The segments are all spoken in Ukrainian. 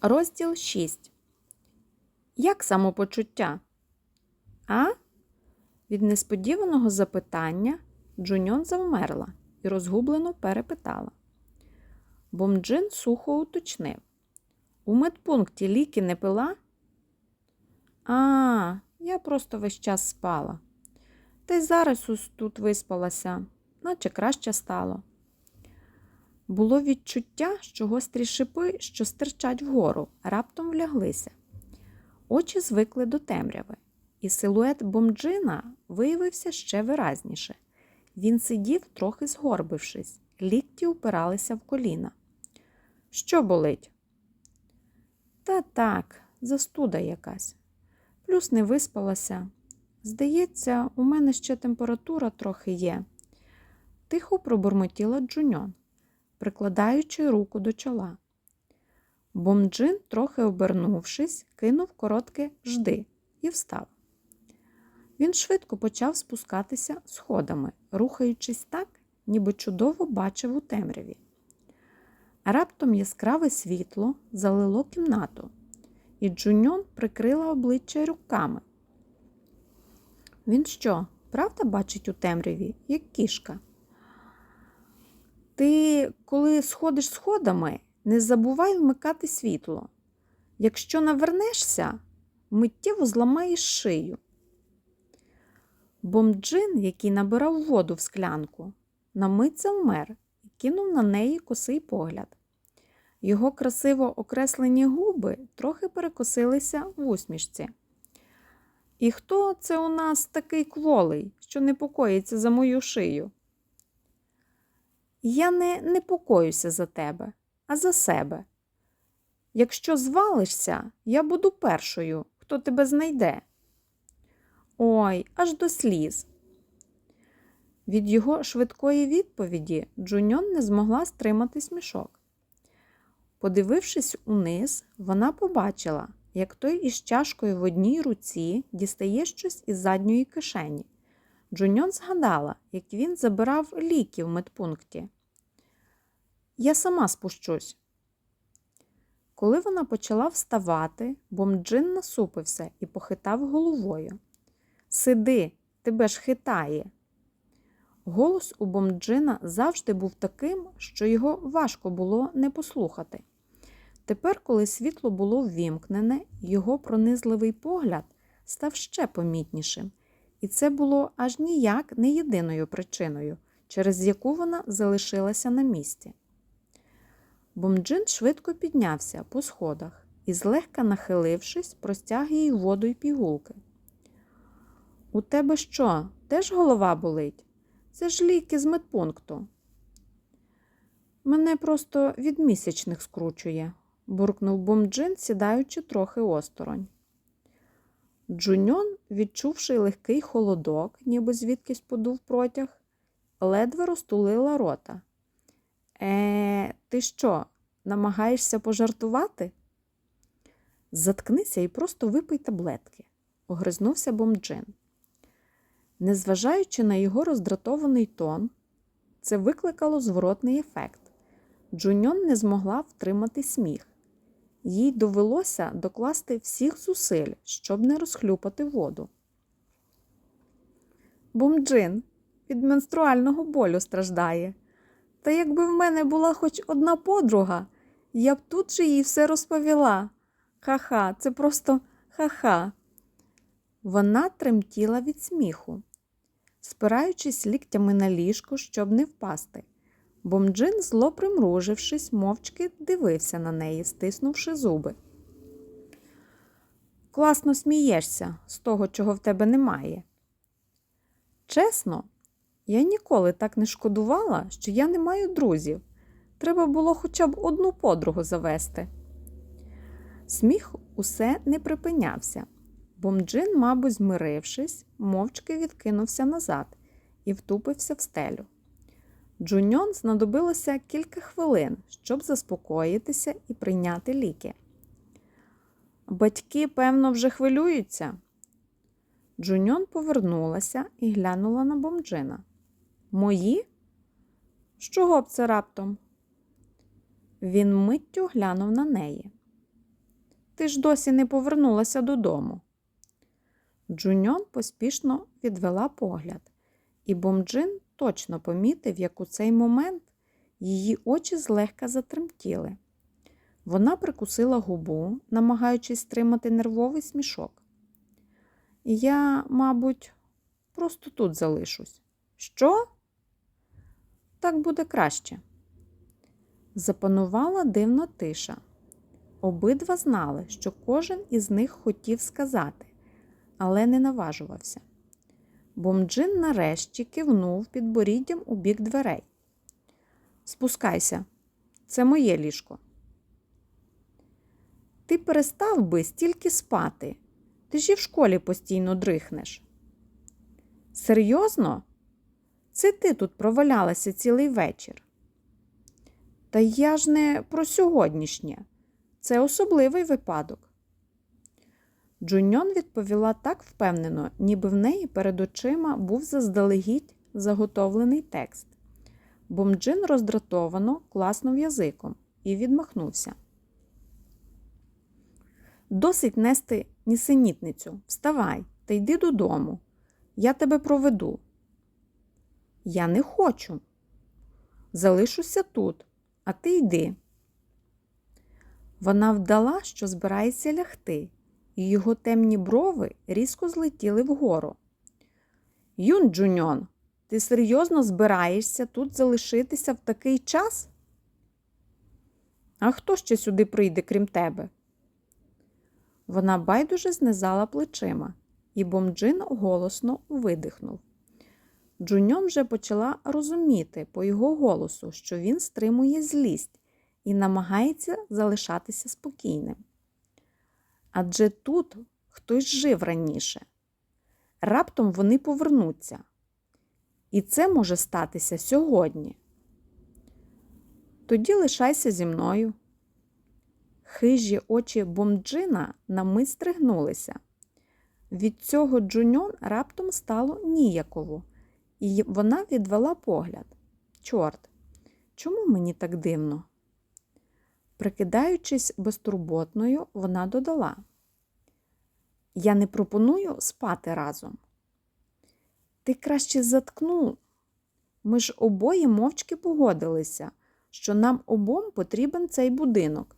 Розділ 6. Як самопочуття? А? Від несподіваного запитання Джуньон завмерла і розгублено перепитала. Бомджин сухо уточнив. У медпункті ліки не пила? А, я просто весь час спала. Та й зараз ось тут виспалася, наче краще стало. Було відчуття, що гострі шипи, що стирчать вгору, раптом вляглися. Очі звикли до темряви, і силует бомджина виявився ще виразніше. Він сидів, трохи згорбившись, лікті упиралися в коліна. Що болить? Та так, застуда якась. Плюс не виспалася. Здається, у мене ще температура трохи є. Тихо пробурмотіла Джуньон прикладаючи руку до чола. Бомджин, трохи обернувшись, кинув коротке жди і встав. Він швидко почав спускатися сходами, рухаючись так, ніби чудово бачив у темряві. Раптом яскраве світло залило кімнату, і Джуньон прикрила обличчя руками. Він що, правда бачить у темряві, як кішка? Ти, коли сходиш сходами, не забувай вмикати світло. Якщо навернешся, миттєво зламаєш шию. Бомджин, який набирав воду в склянку, на завмер і кинув на неї косий погляд. Його красиво окреслені губи трохи перекосилися в усмішці. І хто це у нас такий кволий, що непокоїться за мою шию? Я не непокоюся за тебе, а за себе. Якщо звалишся, я буду першою, хто тебе знайде. Ой, аж до сліз. Від його швидкої відповіді Джуньон не змогла стримати смішок. Подивившись униз, вона побачила, як той із чашкою в одній руці дістає щось із задньої кишені. Джуньон згадала, як він забирав ліки в медпункті. Я сама спущусь. Коли вона почала вставати, бомджин насупився і похитав головою. Сиди, тебе ж хитає. Голос у бомджина завжди був таким, що його важко було не послухати. Тепер, коли світло було ввімкнене, його пронизливий погляд став ще помітнішим, і це було аж ніяк не єдиною причиною, через яку вона залишилася на місці. Бомджин швидко піднявся по сходах і, злегка нахилившись, простяг їй воду й пігулки. У тебе що, теж голова болить? Це ж ліки з медпункту. Мене просто від місячних скручує, буркнув бомджин, сідаючи трохи осторонь. Джуньон, відчувши легкий холодок, ніби звідкись подув протяг, ледве розтулила рота. Е, ти що, намагаєшся пожартувати? Заткнися і просто випий таблетки, огризнувся бомджин. Незважаючи на його роздратований тон, це викликало зворотний ефект. Джуньон не змогла втримати сміх. Їй довелося докласти всіх зусиль, щоб не розхлюпати воду. Бомджин від менструального болю страждає. Та якби в мене була хоч одна подруга, я б тут же їй все розповіла. Ха-ха, це просто ха-ха. Вона тремтіла від сміху, спираючись ліктями на ліжко, щоб не впасти. Бомджин, зло примружившись, мовчки дивився на неї, стиснувши зуби. Класно смієшся з того, чого в тебе немає. Чесно, я ніколи так не шкодувала, що я не маю друзів. Треба було хоча б одну подругу завести. Сміх усе не припинявся. Бомджин, мабуть, змирившись, мовчки відкинувся назад і втупився в стелю. Джуньон знадобилося кілька хвилин, щоб заспокоїтися і прийняти ліки. Батьки, певно, вже хвилюються. Джуньон повернулася і глянула на бомджина. Мої? З чого б це раптом? Він миттю глянув на неї. Ти ж досі не повернулася додому. Джуньон поспішно відвела погляд, і Бомджин точно помітив, як у цей момент її очі злегка затремтіли. Вона прикусила губу, намагаючись стримати нервовий смішок. Я, мабуть, просто тут залишусь. Що? Так буде краще. Запанувала дивна тиша. Обидва знали, що кожен із них хотів сказати, але не наважувався. Бомджин нарешті кивнув підборіддям у бік дверей. Спускайся, це моє ліжко. Ти перестав би стільки спати. Ти ж і в школі постійно дрихнеш. Серйозно? Це ти тут провалялася цілий вечір. Та я ж не про сьогоднішнє. Це особливий випадок. Джуньон відповіла так впевнено, ніби в неї перед очима був заздалегідь заготовлений текст. Бомджин роздратовано класнув язиком і відмахнувся. Досить нести нісенітницю. Вставай та йди додому. Я тебе проведу. Я не хочу. Залишуся тут, а ти йди. Вона вдала, що збирається лягти, і його темні брови різко злетіли вгору. Юн Джуньон, ти серйозно збираєшся тут залишитися в такий час? А хто ще сюди прийде, крім тебе? Вона байдуже знизала плечима, і Бомджин голосно видихнув. Джуньон вже почала розуміти по його голосу, що він стримує злість і намагається залишатися спокійним. Адже тут хтось жив раніше. Раптом вони повернуться. І це може статися сьогодні. Тоді лишайся зі мною. Хижі очі бомджина на мить стригнулися. Від цього Джуньон раптом стало ніяково, і вона відвела погляд. Чорт, чому мені так дивно? Прикидаючись безтурботною, вона додала: Я не пропоную спати разом. Ти краще заткну. Ми ж обоє мовчки погодилися, що нам обом потрібен цей будинок.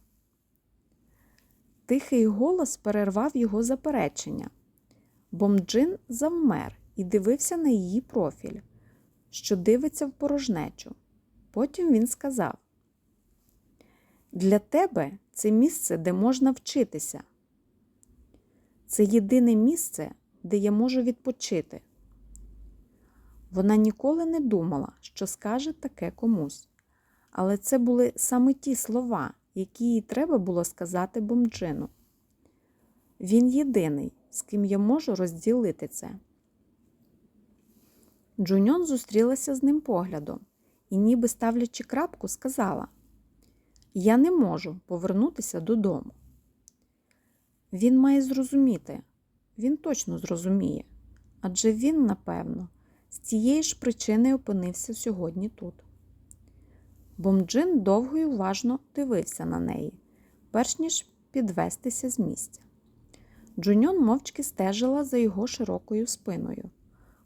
Тихий голос перервав його заперечення. Бомджин завмер і дивився на її профіль, що дивиться в порожнечу. Потім він сказав: Для тебе це місце, де можна вчитися. Це єдине місце, де я можу відпочити. Вона ніколи не думала, що скаже таке комусь, але це були саме ті слова, які їй треба було сказати бомджину. Він єдиний, з ким я можу розділити це. Джуньон зустрілася з ним поглядом і, ніби ставлячи крапку, сказала: Я не можу повернутися додому. Він має зрозуміти, він точно зрозуміє, адже він, напевно, з цієї ж причини опинився сьогодні тут. Бомджин довго й уважно дивився на неї, перш ніж підвестися з місця. Джуньон мовчки стежила за його широкою спиною,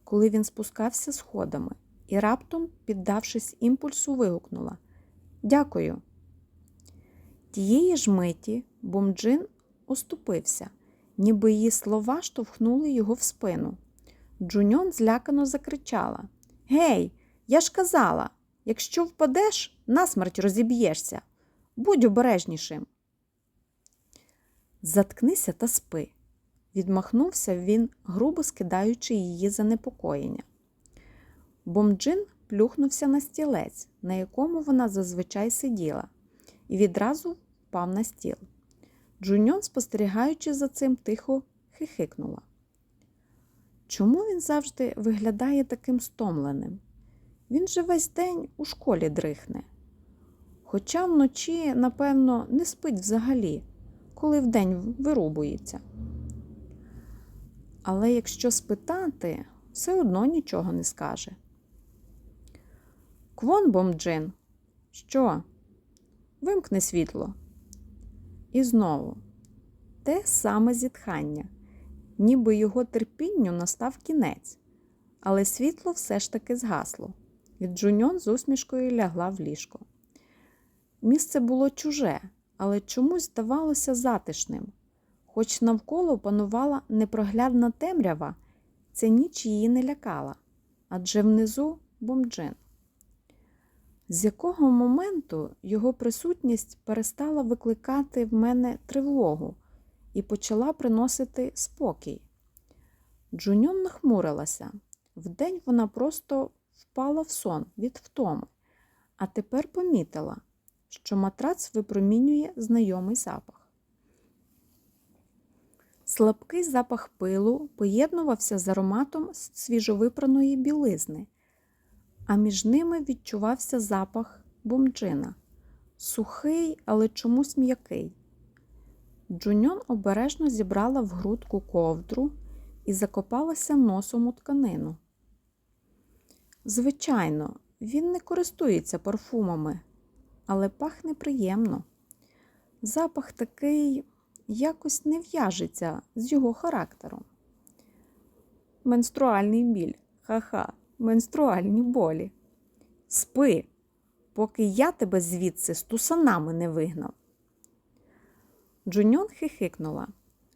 коли він спускався сходами і раптом, піддавшись імпульсу, вигукнула Дякую. Тієї ж миті Бомджин оступився, ніби її слова штовхнули його в спину. Джуньон злякано закричала Гей, я ж казала, якщо впадеш, насмерть розіб'єшся. Будь обережнішим. Заткнися та спи, відмахнувся він, грубо скидаючи її занепокоєння. Бомджин плюхнувся на стілець, на якому вона зазвичай сиділа, і відразу впав на стіл. Джуньон, спостерігаючи за цим, тихо хихикнула. Чому він завжди виглядає таким стомленим? Він же весь день у школі дрихне. Хоча вночі, напевно, не спить взагалі, коли вдень вирубується. Але якщо спитати, все одно нічого не скаже. Квон Бомджин, що? Вимкни світло. І знову. те саме зітхання, ніби його терпінню настав кінець, але світло все ж таки згасло, і Джуньон з усмішкою лягла в ліжко. Місце було чуже, але чомусь здавалося затишним. Хоч навколо панувала непроглядна темрява, ця ніч її не лякала, адже внизу бомджин. З якого моменту його присутність перестала викликати в мене тривогу і почала приносити спокій. Джуньон нахмурилася. Вдень вона просто впала в сон від втоми, а тепер помітила, що матрац випромінює знайомий запах. Слабкий запах пилу поєднувався з ароматом свіжовипраної білизни, а між ними відчувався запах бомджина, сухий, але чомусь м'який. Джуньон обережно зібрала в грудку ковдру і закопалася носом у тканину. Звичайно, він не користується парфумами, але пахне приємно. Запах такий якось не в'яжеться з його характером. Менструальний біль, ха-ха, менструальні болі. Спи, поки я тебе звідси з тусанами не вигнав. Джуньон хихикнула,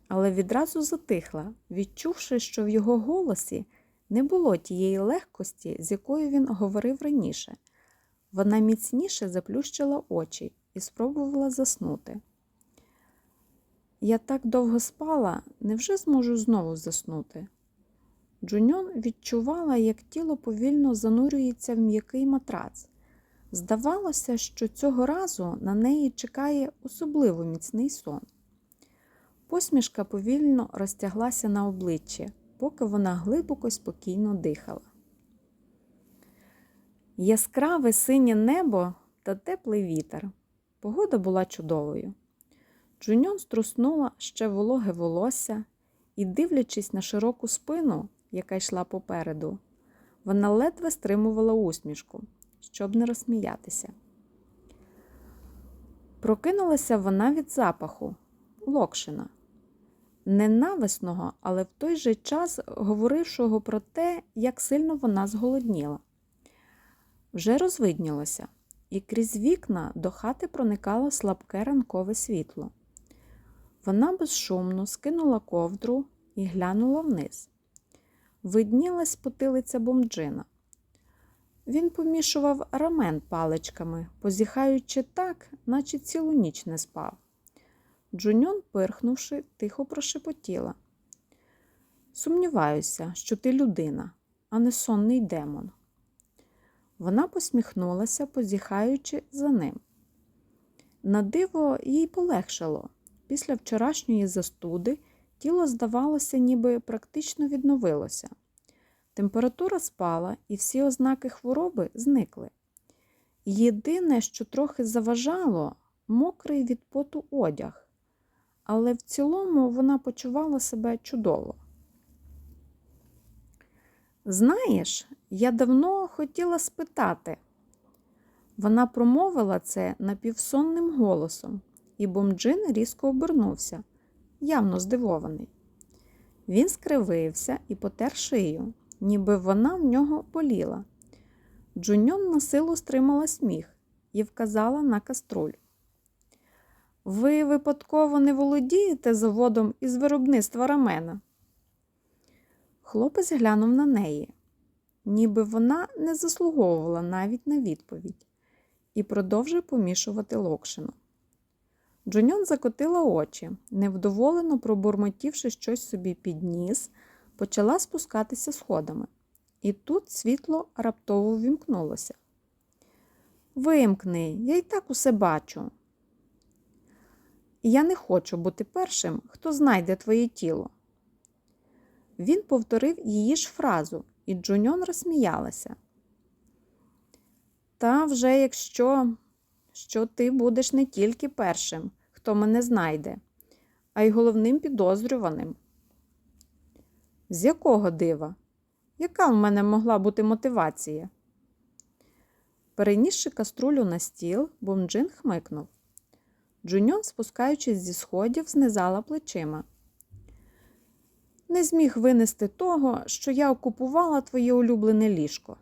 але відразу затихла, відчувши, що в його голосі не було тієї легкості, з якою він говорив раніше. Вона міцніше заплющила очі і спробувала заснути. Я так довго спала, невже зможу знову заснути? Джуньон відчувала, як тіло повільно занурюється в м'який матрац. Здавалося, що цього разу на неї чекає особливо міцний сон. Посмішка повільно розтяглася на обличчі, поки вона глибоко спокійно дихала. Яскраве синє небо та теплий вітер. Погода була чудовою. Джуньон струснула ще вологе волосся і, дивлячись на широку спину, яка йшла попереду, вона ледве стримувала усмішку, щоб не розсміятися. Прокинулася вона від запаху локшина, ненависного, але в той же час говорившого про те, як сильно вона зголодніла. Вже розвиднілося, і крізь вікна до хати проникало слабке ранкове світло. Вона безшумно скинула ковдру і глянула вниз. Виднілась потилиця бомджина. Він помішував рамен паличками, позіхаючи так, наче цілу ніч не спав. Джуньон, пирхнувши, тихо прошепотіла. Сумніваюся, що ти людина, а не сонний демон. Вона посміхнулася, позіхаючи за ним. На диво їй полегшало. Після вчорашньої застуди тіло, здавалося, ніби практично відновилося. Температура спала, і всі ознаки хвороби зникли. Єдине, що трохи заважало, мокрий від поту одяг, але в цілому вона почувала себе чудово. Знаєш, я давно хотіла спитати. Вона промовила це напівсонним голосом, і бомджин різко обернувся, явно здивований. Він скривився і потер шию, ніби вона в нього боліла. Джуньон на силу стримала сміх і вказала на каструль. Ви випадково не володієте заводом із виробництва рамена? Хлопець глянув на неї, ніби вона не заслуговувала навіть на відповідь, і продовжив помішувати локшину. Джуньон закотила очі, невдоволено пробурмотівши щось собі під ніс, почала спускатися сходами. І тут світло раптово ввімкнулося. Вимкни, я й так усе бачу. Я не хочу бути першим, хто знайде твоє тіло. Він повторив її ж фразу, і Джуньон розсміялася. Та вже якщо що ти будеш не тільки першим, хто мене знайде, а й головним підозрюваним. З якого дива? Яка в мене могла бути мотивація? Перенісши каструлю на стіл, бомджин хмикнув. Джуньон, спускаючись зі сходів, знизала плечима. Не зміг винести того, що я окупувала твоє улюблене ліжко.